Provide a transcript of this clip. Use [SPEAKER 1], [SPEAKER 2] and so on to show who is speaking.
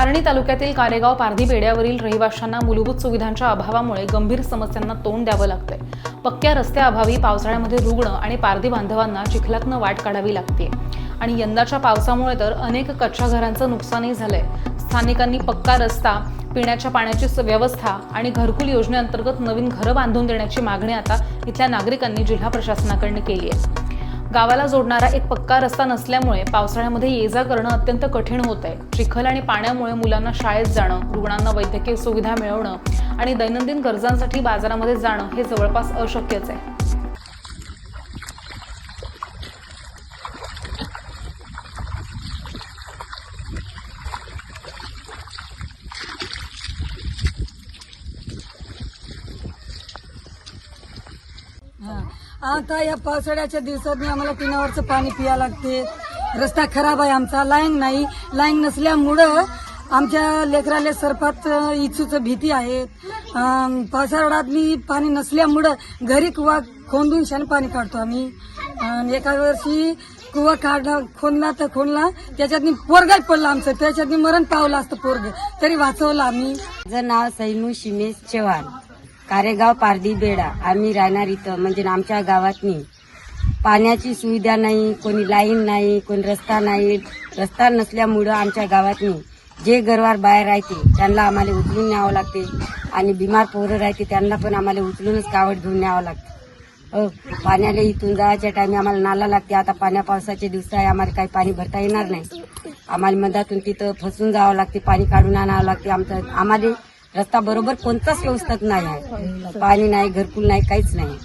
[SPEAKER 1] आर्णी तालुक्यातील कारेगाव पारधी बेड्यावरील रहिवाशांना मूलभूत सुविधांच्या अभावामुळे गंभीर समस्यांना तोंड द्यावं लागतंय. पक्क्या रस्त्याअभावी पावसाळ्यामध्ये रुग्ण आणि पारधी बांधवांना चिखलातनं वाट काढावी लागते. आणि यंदाच्या पावसामुळे तर अनेक कच्च्या घरांचं नुकसानही झालंय. स्थानिकांनी पक्का रस्ता पिण्याच्या पाण्याची स- व्यवस्था आणि घरकुल योजनेअंतर्गत नवीन घरं बांधून देण्याची मागणी आता इथल्या नागरिकांनी जिल्हा प्रशासनाकडनं केली आहे गावाला जोडणारा एक पक्का रस्ता नसल्यामुळे पावसाळ्यामध्ये ये जा करणं अत्यंत कठीण होत आहे. चिखल आणि पाण्यामुळे मुलांना शाळेत जाणं रुग्णांना वैद्यकीय सुविधा मिळवणं आणि दैनंदिन गरजांसाठी बाजारामध्ये जाणं हे जवळपास अशक्यच आहे.
[SPEAKER 2] हां. आता या पावसाळ्याच्या दिवसात आम्हाला पिण्यावरचं पाणी पिया लागते. रस्ता खराब आहे आमचा लाईन नाही. लाईन नसल्यामुळं आमच्या लेकराला सरपात इच्छूच भीती आहे. पावसाळ्यात मी पाणी नसल्यामुळं घरी कुवा खोंदून शान पाणी काढतो आम्ही. एका वर्षी कुवा काढला खोदला तर खोदला त्याच्यातनी पोरगाच पडला आमचं. त्याच्यात मरण पावलं असतं पोरग. तरी वाचवलं आम्ही.
[SPEAKER 3] माझं नाव सैमू शिमेश चव्हाण. कारेगाव पारधी बेडा. आम्ही राहणार इथं. म्हणजे आमच्या गावातनी पाण्याची सुविधा नाही कोणी लाईन नाही कोणी रस्ता नाही. रस्ता नसल्यामुळं आमच्या गावातनी जे गरवार बाहेर राहते त्यांना आम्हाला उचलून न्यावं लागते. आणि बिमार पोरं राहते त्यांना पण आम्हाला उचलूनच कावड घेऊन न्यावं लागते. हो, पाण्याला इथून जायच्या टायमी आम्हाला नाला लागते. आता पाण्या पावसाचे दिवस आहे आम्हाला काही पाणी भरता येणार नाही. आम्हाला मधातून तिथं फसून जावं लागते पाणी काढून आणावं लागते. आमचं आम्हाला रस्ता बरोबर कोणताच व्यवस्थित नाही आहे. पाणी नाही घरकुल नाही काहीच नाही.